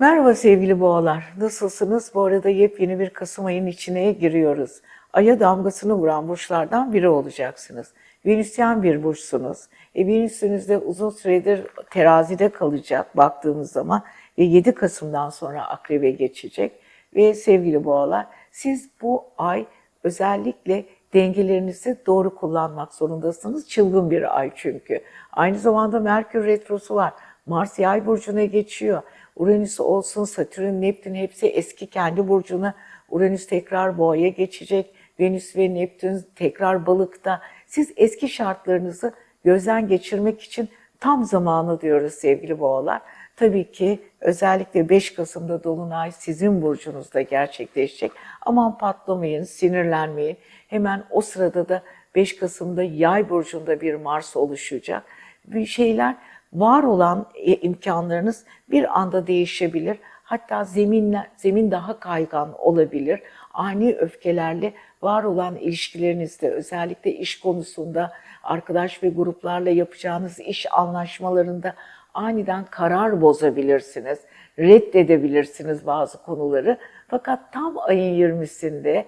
Merhaba sevgili boğalar. Nasılsınız? Bu arada yepyeni bir Kasım ayının içine giriyoruz. Aya damgasını vuran burçlardan biri olacaksınız. Venüsyen bir burçsunuz. E, Venüsünüz de uzun süredir terazide kalacak baktığımız zaman ve 7 Kasım'dan sonra akrebe geçecek. Ve sevgili boğalar siz bu ay özellikle dengelerinizi doğru kullanmak zorundasınız. Çılgın bir ay çünkü. Aynı zamanda Merkür Retrosu var. Mars Yay burcuna geçiyor. Uranüs olsun, Satürn, Neptün hepsi eski kendi burcuna. Uranüs tekrar boğaya geçecek. Venüs ve Neptün tekrar balıkta. Siz eski şartlarınızı gözden geçirmek için tam zamanı diyoruz sevgili boğalar. Tabii ki özellikle 5 Kasım'da Dolunay sizin burcunuzda gerçekleşecek. Aman patlamayın, sinirlenmeyin. Hemen o sırada da 5 Kasım'da Yay burcunda bir Mars oluşacak. Bir şeyler var olan e, imkanlarınız bir anda değişebilir. Hatta zeminler, zemin daha kaygan olabilir. Ani öfkelerle var olan ilişkilerinizde özellikle iş konusunda arkadaş ve gruplarla yapacağınız iş anlaşmalarında aniden karar bozabilirsiniz. Reddedebilirsiniz bazı konuları. Fakat tam ayın 20'sinde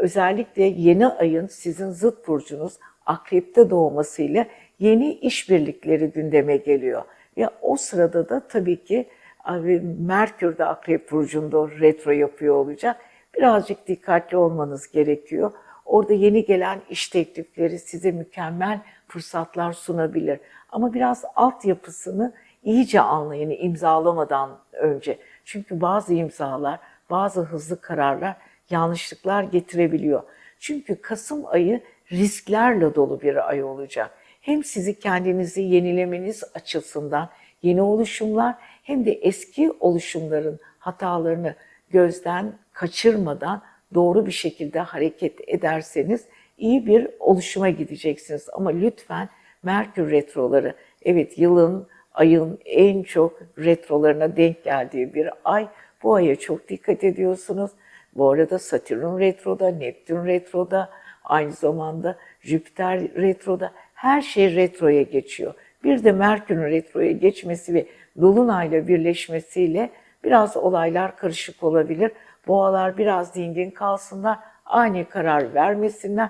özellikle yeni ayın sizin zıt burcunuz akrepte doğmasıyla yeni işbirlikleri gündeme geliyor. Ve o sırada da tabii ki abi, Merkür de akrep burcunda retro yapıyor olacak. Birazcık dikkatli olmanız gerekiyor. Orada yeni gelen iş teklifleri size mükemmel fırsatlar sunabilir. Ama biraz altyapısını iyice anlayın imzalamadan önce. Çünkü bazı imzalar, bazı hızlı kararlar yanlışlıklar getirebiliyor. Çünkü Kasım ayı risklerle dolu bir ay olacak. Hem sizi kendinizi yenilemeniz açısından yeni oluşumlar hem de eski oluşumların hatalarını gözden kaçırmadan doğru bir şekilde hareket ederseniz iyi bir oluşuma gideceksiniz. Ama lütfen Merkür retroları, evet yılın, ayın en çok retrolarına denk geldiği bir ay. Bu aya çok dikkat ediyorsunuz. Bu arada Satürn retroda, Neptün retroda, aynı zamanda Jüpiter retroda. Her şey retroya geçiyor. Bir de Merkür'ün retroya geçmesi ve Dolunay'la birleşmesiyle biraz olaylar karışık olabilir. Boğalar biraz dingin kalsınlar, ani karar vermesinler.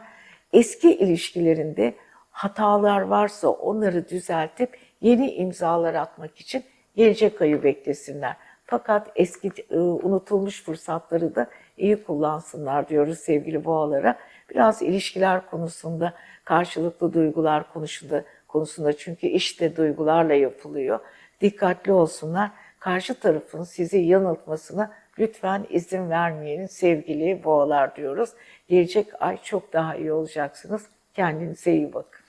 Eski ilişkilerinde hatalar varsa onları düzeltip yeni imzalar atmak için gelecek ayı beklesinler. Fakat eski e, unutulmuş fırsatları da iyi kullansınlar diyoruz sevgili boğalara. Biraz ilişkiler konusunda, karşılıklı duygular konusunda, konusunda çünkü işte duygularla yapılıyor. Dikkatli olsunlar. Karşı tarafın sizi yanıltmasına lütfen izin vermeyin sevgili boğalar diyoruz. Gelecek ay çok daha iyi olacaksınız. Kendinize iyi bakın.